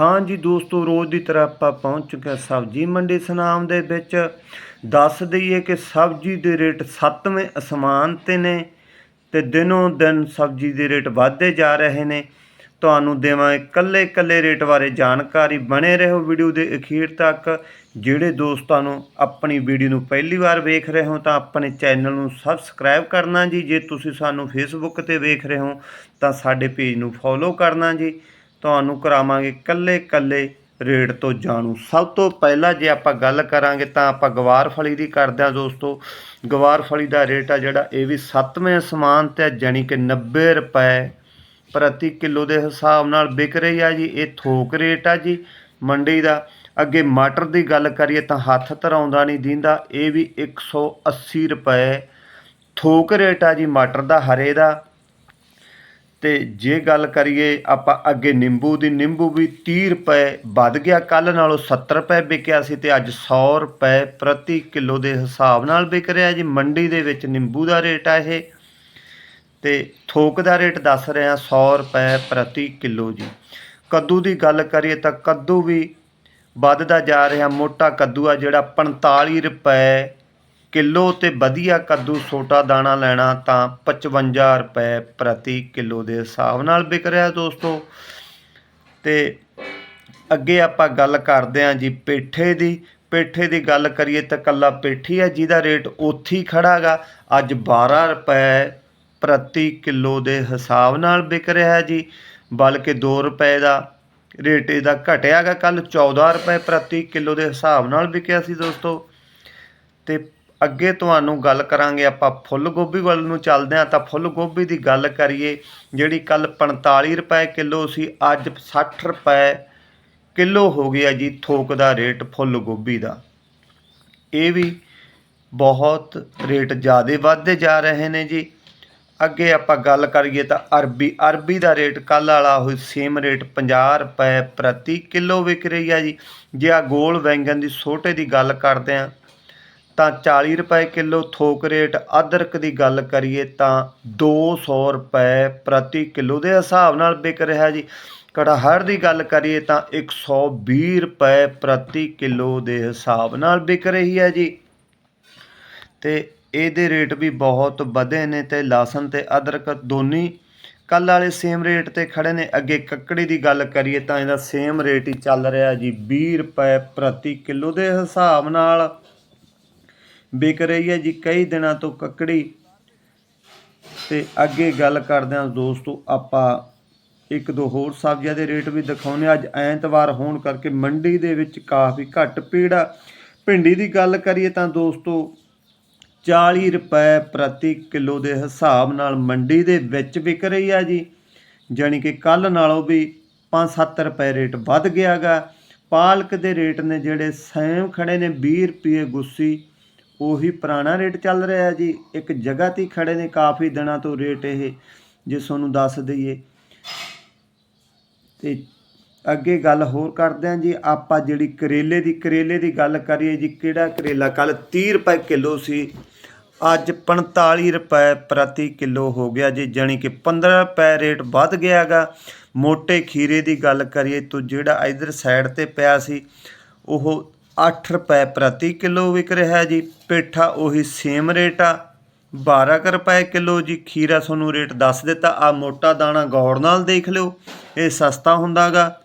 ਹਾਂ ਜੀ ਦੋਸਤੋ, ਰੋਜ਼ ਦੀ ਤਰ੍ਹਾਂ ਆਪਾਂ ਪਹੁੰਚ ਚੁੱਕੇ ਹਾਂ ਸਬਜ਼ੀ ਮੰਡੀ ਸਨਾਮ ਦੇ ਵਿੱਚ। ਦੱਸ ਦਈਏ ਕਿ ਸਬਜ਼ੀ ਦੇ ਰੇਟ ਸੱਤਵੇਂ ਅਸਮਾਨ ਤੇ ਨੇ ਤੇ ਦਿਨੋਂ ਦਿਨ ਸਬਜ਼ੀ ਦੇ ਰੇਟ ਵਧਦੇ ਜਾ ਰਹੇ ਨੇ। ਤੁਹਾਨੂੰ ਦੇਵਾਂਗੇ ਕੱਲੇ ਕੱਲੇ ਰੇਟ ਬਾਰੇ ਜਾਣਕਾਰੀ। ਬਣੇ ਰਹੋ ਵੀਡੀਓ ਦੇ ਅਖੀਰ ਤੱਕ। ਜਿਹੜੇ ਦੋਸਤਾਂ ਨੂੰ ਆਪਣੀ ਵੀਡੀਓ ਨੂੰ ਪਹਿਲੀ ਵਾਰ ਵੇਖ ਰਹੇ ਹੋ ਤਾਂ ਆਪਣੇ ਚੈਨਲ ਨੂੰ ਸਬਸਕ੍ਰਾਈਬ ਕਰਨਾ ਜੀ। ਜੇ ਤੁਸੀਂ ਸਾਨੂੰ ਫੇਸਬੁੱਕ ਤੇ ਵੇਖ ਰਹੇ ਹੋ ਤਾਂ ਸਾਡੇ ਪੇਜ ਨੂੰ ਫੋਲੋ ਕਰਨਾ ਜੀ। ਤੁਹਾਨੂੰ ਕਰਾਵਾਂਗੇ ਕੱਲੇ ਕੱਲੇ ਰੇਟ ਤੋਂ ਜਾਣੂ। ਸਭ ਤੋਂ ਪਹਿਲਾਂ ਜੇ ਆਪਾਂ ਗੱਲ ਕਰਾਂਗੇ ਤਾਂ ਆਪਾਂ ਗਵਾਰ ਫਲੀ ਦੀ ਕਰਦੇ ਹਾਂ ਦੋਸਤੋ। ਗਵਾਰ ਫਲੀ ਦਾ ਰੇਟ ਆ ਜਿਹੜਾ ਇਹ ਵੀ 7ਵੇਂ ਸਮਾਨ ਤੇ ਜਾਨੀ ਕਿ 90 ਰੁਪਏ ਪ੍ਰਤੀ ਕਿਲੋ ਦੇ ਹਿਸਾਬ ਨਾਲ ਵਿਕ ਰਹੀ ਆ ਜੀ। ਇਹ ਥੋਕ ਰੇਟ ਆ ਜੀ ਮੰਡੀ ਦਾ। ਅੱਗੇ ਮਟਰ ਦੀ ਗੱਲ ਕਰੀਏ ਤਾਂ ਹੱਥ ਧਰਾਉਂਦਾ ਨਹੀਂ ਦਿੰਦਾ। ਇਹ ਵੀ 180 ਰੁਪਏ ਥੋਕ ਰੇਟ ਆ ਜੀ ਮਟਰ ਦਾ, ਹਰੇ ਦਾ। ਅਤੇ ਜੇ ਗੱਲ ਕਰੀਏ ਆਪਾਂ ਅੱਗੇ ਨਿੰਬੂ ਦੀ, ਨਿੰਬੂ ਵੀ ਤੀਹ ਰੁਪਏ ਵੱਧ ਗਿਆ, ਕੱਲ੍ਹ ਨਾਲੋਂ 70 ਰੁਪਏ ਵਿਕਿਆ ਸੀ ਅਤੇ ਅੱਜ ਸੌ ਰੁਪਏ ਪ੍ਰਤੀ ਕਿਲੋ ਦੇ ਹਿਸਾਬ ਨਾਲ ਵਿਕ ਰਿਹਾ ਜੀ। ਮੰਡੀ ਦੇ ਵਿੱਚ ਨਿੰਬੂ ਦਾ ਰੇਟ ਆ ਇਹ ਅਤੇ ਥੋਕ ਦਾ ਰੇਟ ਦੱਸ ਰਿਹਾ, ਸੌ ਰੁਪਏ ਪ੍ਰਤੀ ਕਿਲੋ ਜੀ। ਕੱਦੂ ਦੀ ਗੱਲ ਕਰੀਏ ਤਾਂ ਕੱਦੂ ਵੀ ਵੱਧਦਾ ਜਾ ਰਿਹਾ, ਮੋਟਾ ਕੱਦੂ ਆ ਜਿਹੜਾ 45 ਰੁਪਏ ਕਿਲੋ ਅਤੇ ਵਧੀਆ ਕੱਦੂ ਛੋਟਾ ਦਾਣਾ ਲੈਣਾ ਤਾਂ 55 ਰੁਪਏ ਪ੍ਰਤੀ ਕਿਲੋ ਦੇ ਹਿਸਾਬ ਨਾਲ ਵਿਕ ਰਿਹਾ ਦੋਸਤੋ। ਅਤੇ ਅੱਗੇ ਆਪਾਂ ਗੱਲ ਕਰਦੇ ਹਾਂ ਜੀ ਪੇਠੇ ਦੀ। ਪੇਠੇ ਦੀ ਗੱਲ ਕਰੀਏ ਤਾਂ ਕੱਲਾ ਪੇਠੀ ਹੈ ਜਿਹਦਾ ਰੇਟ ਉੱਥੇ ਹੀ ਖੜਾਗਾ ਅੱਜ 12 ਰੁਪਏ ਪ੍ਰਤੀ ਕਿਲੋ ਦੇ ਹਿਸਾਬ ਨਾਲ ਵਿਕ ਰਿਹਾ ਜੀ। ਬਲਕਿ 2 ਰੁਪਏ ਦਾ ਰੇਟ ਇਹਦਾ ਘਟਿਆਗਾ ਕੱਲ 14 ਰੁਪਏ ਪ੍ਰਤੀ ਕਿਲੋ ਦੇ ਹਿਸਾਬ ਨਾਲ ਵਿਕਿਆ ਸੀ ਦੋਸਤੋ। ਤੇ ਅੱਗੇ ਤੁਹਾਨੂੰ ਗੱਲ ਕਰਾਂਗੇ, ਆਪਾਂ ਫੁੱਲ ਗੋਭੀ ਵੱਲ ਨੂੰ ਚੱਲਦੇ ਹਾਂ ਤਾਂ ਫੁੱਲ ਗੋਭੀ ਦੀ ਗੱਲ ਕਰੀਏ, ਜਿਹੜੀ ਕੱਲ 45 ਰੁਪਏ ਕਿਲੋ ਸੀ, ਅੱਜ 60 ਰੁਪਏ ਕਿਲੋ ਹੋ ਗਿਆ ਜੀ, ਥੋਕ ਦਾ ਰੇਟ ਫੁੱਲ ਗੋਭੀ ਦਾ। ਇਹ ਵੀ ਬਹੁਤ ਰੇਟ ਜ਼ਿਆਦਾ ਵੱਧਦੇ ਜਾ ਰਹੇ ਨੇ ਜੀ। ਅੱਗੇ ਆਪਾਂ ਗੱਲ ਕਰੀਏ ਤਾਂ ਅਰਬੀ ਅਰਬੀ ਦਾ ਰੇਟ ਕੱਲ ਵਾਲਾ ਹੋਈ ਸੇਮ ਰੇਟ 50 ਰੁਪਏ ਪ੍ਰਤੀ ਕਿਲੋ ਵਿਕ ਰਹੀ ਆ ਜੀ। ਜੇ ਆ ਗੋਲ ਵੈਂਗਨ ਦੀ ਛੋਟੇ ਦੀ ਗੱਲ ਕਰਦੇ ਆ ਤਾਂ 40 ਰੁਪਏ ਕਿਲੋ ਥੋਕ ਰੇਟ ਅਦਰਕ ਦੀ ਗੱਲ ਕਰੀਏ ਤਾਂ 200 ਰੁਪਏ ਪ੍ਰਤੀ ਕਿਲੋ ਦੇ ਹਿਸਾਬ ਨਾਲ ਵਿਕ ਰਿਹਾ ਜੀ। ਕੜਾਹੜ ਦੀ ਗੱਲ ਕਰੀਏ ਤਾਂ 120 ਰੁਪਏ ਪ੍ਰਤੀ ਕਿਲੋ ਦੇ ਹਿਸਾਬ ਨਾਲ ਵਿਕ ਰਹੀ ਹੈ ਜੀ। ਤੇ ਇਹਦੇ ਰੇਟ ਵੀ ਬਹੁਤ ਵਧੇ ਨੇ ਤੇ ਲਸਣ ਤੇ ਅਦਰਕ ਦੋਨੀ ਕੱਲ ਵਾਲੇ ਸੇਮ ਰੇਟ ਤੇ ਖੜੇ ਨੇ। ਅੱਗੇ ਕੱਕੜੀ ਦੀ ਗੱਲ ਕਰੀਏ ਤਾਂ ਇਹਦਾ ਸੇਮ ਰੇਟ ਹੀ ਚੱਲ ਰਿਹਾ ਜੀ। 20 ਰੁਪਏ ਪ੍ਰਤੀ ਕਿਲੋ ਦੇ ਹਿਸਾਬ ਨਾਲ। ਵਿਕ ਰਹੀ ਹੈ ਜੀ, ਕਈ ਦਿਨਾਂ ਤੋਂ ਕੱਕੜੀ। ਤੇ ਅੱਗੇ ਗੱਲ ਕਰਦੇ ਹਾਂ ਦੋਸਤੋ, ਆਪਾਂ ਇੱਕ ਦੋ ਹੋਰ ਸਬਜ਼ੀਆਂ ਦੇ ਰੇਟ ਵੀ ਦਿਖਾਉਨੇ ਅੱਜ ਐਤਵਾਰ ਹੋਣ ਕਰਕੇ ਮੰਡੀ ਦੇ ਵਿੱਚ ਕਾਫੀ ਘੱਟ ਭੀੜ ਆ। ਭਿੰਡੀ ਦੀ ਗੱਲ ਕਰੀਏ ਤਾਂ ਦੋਸਤੋ 40 ਰੁਪਏ ਪ੍ਰਤੀ ਕਿਲੋ ਦੇ ਹਿਸਾਬ ਨਾਲ ਮੰਡੀ ਦੇ ਵਿੱਚ ਵਿਕ ਰਹੀ ਆ ਜੀ। ਜਾਣੀ ਕਿ ਕੱਲ ਨਾਲੋਂ ਵੀ 5-7 ਰੁਪਏ ਰੇਟ ਵੱਧ ਗਿਆਗਾ। ਪਾਲਕ ਦੇ ਰੇਟ ਨੇ ਜਿਹੜੇ ਸੈਮ ਖੜੇ ਨੇ 20 ਰੁਪਏ ਗੁੱਸੀ ਉਹੀ ਪੁਰਾਣਾ ਰੇਟ ਚੱਲ ਰਿਹਾ ਜੀ। ਇੱਕ ਜਗ੍ਹਾ ਤੇ ਹੀ ਖੜੇ ਨੇ ਕਾਫੀ ਦਿਨਾਂ ਤੋਂ ਰੇਟ ਇਹ, ਜੇ ਤੁਹਾਨੂੰ ਦੱਸ ਦਈਏ। ਤੇ ਅੱਗੇ ਗੱਲ ਹੋਰ ਕਰਦੇ ਹਾਂ ਜੀ। ਆਪਾਂ ਜਿਹੜੀ ਕਰੇਲੇ ਦੀ ਕਰੇਲੇ ਦੀ ਗੱਲ ਕਰੀਏ ਜੀ, ਕਿਹੜਾ ਕਰੇਲਾ? ਕੱਲ 30 ਰੁਪਏ ਕਿਲੋ ਸੀ। ਅੱਜ 45 ਰੁਪਏ ਪ੍ਰਤੀ ਕਿਲੋ ਹੋ ਗਿਆ ਜੀ। ਜਾਣੀ ਕਿ 15 ਰੁਪਏ ਰੇਟ ਵੱਧ ਗਿਆਗਾ ਮੋٹے ਖੀਰੇ ਦੀ ਗੱਲ ਕਰੀਏ ਤਾਂ ਜਿਹੜਾ ਇਧਰ ਸਾਈਡ ਤੇ ਪਿਆ ਸੀ, ਉਹ 8 ਰੁਪਏ ਪ੍ਰਤੀ ਕਿਲੋ ਵਿਕ ਰਿਹਾ ਜੀ। ਪੇਠਾ ਉਹੀ ਸੇਮ ਰੇਟ ਆ। 12 ਕੁ ਰੁਪਏ ਕਿਲੋ ਜੀ। ਖੀਰਾ ਤੁਹਾਨੂੰ ਰੇਟ ਦੱਸ ਦਿੱਤਾ। ਆ ਮੋਟਾ ਦਾਣਾ ਗੌਰ ਨਾਲ ਦੇਖ ਲਿਓ। ਇਹ ਸਸਤਾ ਹੁੰਦਾਗਾ।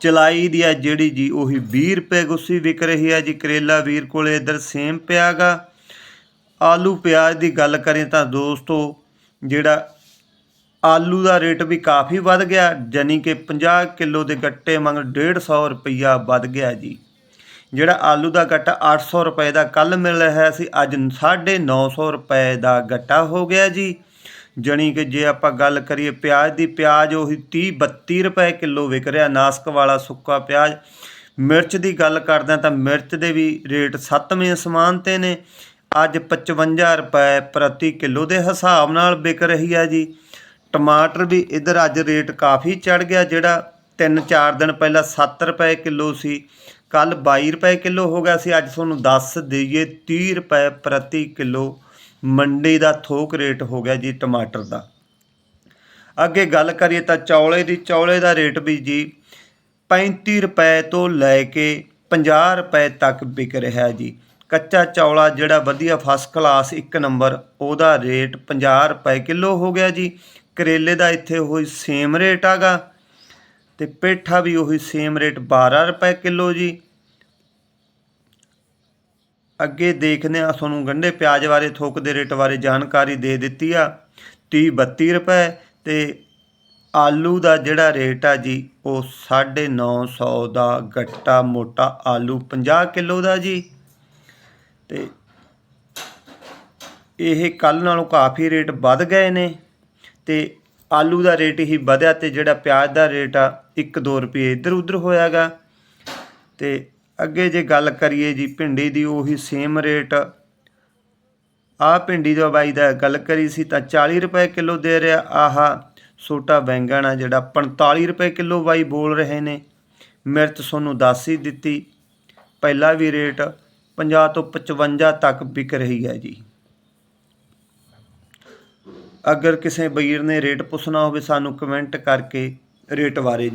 ਚਲਾਈ ਦੀ ਆ ਜਿਹੜੀ ਜੀ ਉਹੀ 20 ਰੁਪਏ ਗੁੱਸੀ ਵਿਕ ਰਹੀ ਆ ਜੀ। ਕਰੇਲਾ ਵੀਰ ਕੋਲੇ ਇਧਰ ਸੇਮ ਪਿਆਗਾ। ਆਲੂ ਪਿਆਜ਼ ਦੀ ਗੱਲ ਕਰੇ ਤਾਂ ਦੋਸਤੋ, ਜਿਹੜਾ ਆਲੂ ਦਾ ਰੇਟ ਵੀ ਕਾਫੀ ਵੱਧ ਗਿਆ। ਜਾਨੀ ਕਿ 50 ਕਿਲੋ ਦੇ ਗੱਟੇ ਮੰਗ 150 ਰੁਪਈਆ ਵੱਧ ਗਿਆ ਜੀ। ਜਿਹੜਾ ਆਲੂ ਦਾ ਗੱਟਾ 800 ਰੁਪਏ ਦਾ ਕੱਲ ਮਿਲ ਰਿਹਾ ਸੀ, ਅੱਜ 950 ਰੁਪਏ ਦਾ ਗੱਟਾ ਹੋ ਗਿਆ ਜੀ। ਜਣੀ ਕਿ ਜੇ ਆਪਾਂ ਗੱਲ ਕਰੀਏ ਪਿਆਜ਼ ਦੀ, ਪਿਆਜ਼ ਉਹੀ 30 32 ਰੁਪਏ ਕਿਲੋ ਵਿਕ ਰਿਹਾ, ਨਾਸਕ ਵਾਲਾ ਸੁੱਕਾ ਪਿਆਜ਼। ਮਿਰਚ ਦੀ ਗੱਲ ਕਰਦੇ ਹਾਂ ਤਾਂ ਮਿਰਚ ਦੇ ਵੀ ਰੇਟ 7ਵੇਂ ਅਸਮਾਨ ਤੇ ਨੇ। ਅੱਜ 55 ਰੁਪਏ ਪ੍ਰਤੀ ਕਿਲੋ ਦੇ ਹਿਸਾਬ ਨਾਲ ਵਿਕ ਰਹੀ ਹੈ ਜੀ। ਟਮਾਟਰ ਵੀ ਇਧਰ ਅੱਜ ਰੇਟ ਕਾਫੀ ਚੜ ਗਿਆ, ਜਿਹੜਾ 3-4 ਦਿਨ ਪਹਿਲਾਂ 7 ਰੁਪਏ ਕਿਲੋ ਸੀ। ਕੱਲ 22 ਰੁਪਏ ਕਿਲੋ ਹੋ ਗਿਆ ਸੀ, ਅੱਜ ਤੁਹਾਨੂੰ ਦੱਸ ਦਈਏ 30 ਰੁਪਏ ਪ੍ਰਤੀ ਕਿਲੋ ਮੰਡੀ ਦਾ ਥੋਕ ਰੇਟ ਹੋ ਗਿਆ ਜੀ ਟਮਾਟਰ ਦਾ। ਅੱਗੇ ਗੱਲ ਕਰੀਏ ਤਾਂ ਚੌਲੇ ਦੀ, ਚੌਲੇ ਦਾ ਰੇਟ ਵੀ ਜੀ 35 ਰੁਪਏ ਤੋਂ ਲੈ ਕੇ 50 ਰੁਪਏ ਤੱਕ ਵਿਕ ਰਿਹਾ ਜੀ। ਕੱਚਾ ਚੌਲਾ ਜਿਹੜਾ ਵਧੀਆ ਫਸਟ ਕਲਾਸ ਇੱਕ ਨੰਬਰ, ਉਹਦਾ ਰੇਟ 50 ਰੁਪਏ ਕਿਲੋ ਹੋ ਗਿਆ ਜੀ। ਕਰੇਲੇ ਦਾ ਇੱਥੇ ਉਹੀ ਸੇਮ ਰੇਟ ਆਗਾ ਤੇ ਪੇਠਾ ਵੀ ਉਹੀ ਸੇਮ ਰੇਟ 12 ਰੁਪਏ ਕਿਲੋ ਜੀ। ਅੱਗੇ ਦੇਖਦੇ ਆ ਤੁਹਾਨੂੰ ਗੰਢੇ ਪਿਆਜ਼ ਬਾਰੇ, ਥੋਕ ਦੇ ਰੇਟ ਬਾਰੇ ਜਾਣਕਾਰੀ ਦੇ ਦਿੱਤੀ ਆ। 30 32 ਰੁਪਏ ਤੇ ਆਲੂ ਦਾ ਜਿਹੜਾ ਰੇਟ ਆ ਜੀ, ਉਹ 950 ਦਾ ਗੱਟਾ ਮੋਟਾ ਆਲੂ 50 ਕਿਲੋ ਦਾ ਜੀ। ਤੇ ਇਹ ਕੱਲ ਨਾਲੋਂ ਕਾਫੀ ਰੇਟ ਵੱਧ ਗਏ ਨੇ। ਤੇ ਆਲੂ ਦਾ ਰੇਟ ਹੀ ਵਧਿਆ ਤੇ ਜਿਹੜਾ ਪਿਆਜ਼ ਦਾ ਰੇਟ ਆ 1-2 ਰੁਪਏ ਇੱਧਰ ਉੱਧਰ ਹੋਇਆਗਾ। ਤੇ ਅੱਗੇ ਜੇ ਗੱਲ ਕਰੀਏ ਜੀ ਭਿੰਡੀ ਦੀ, ਉਹੀ ਸੇਮ ਰੇਟ ਆਹ ਭਿੰਡੀ ਦਾ ਬਾਈ ਦਾ ਗੱਲ ਕਰੀ ਸੀ ਤਾਂ 40 ਰੁਪਏ ਕਿਲੋ ਦੇ ਰਿਹਾ, ਆਹ ਛੋਟਾ ਬੈਂਗਣ ਆ ਜਿਹੜਾ 45 ਰੁਪਏ ਕਿਲੋ ਬਾਈ ਬੋਲ ਰਹੇ ਨੇ। ਮਿਰਚ ਤੁਹਾਨੂੰ ਦੱਸ ਹੀ ਦਿੱਤੀ। ਪਹਿਲਾ ਵੀ ਰੇਟ 50 ਤੋਂ 55 ਤੱਕ ਵਿਕ ਰਹੀ ਹੈ ਜੀ। ਅਗਰ ਕਿਸੇ ਵੀਰ ਨੇ ਰੇਟ ਪੁੱਛਣਾ ਹੋਵੇ ਸਾਨੂੰ ਕਮੈਂਟ ਕਰਕੇ ਰੇਟ ਬਾਰੇ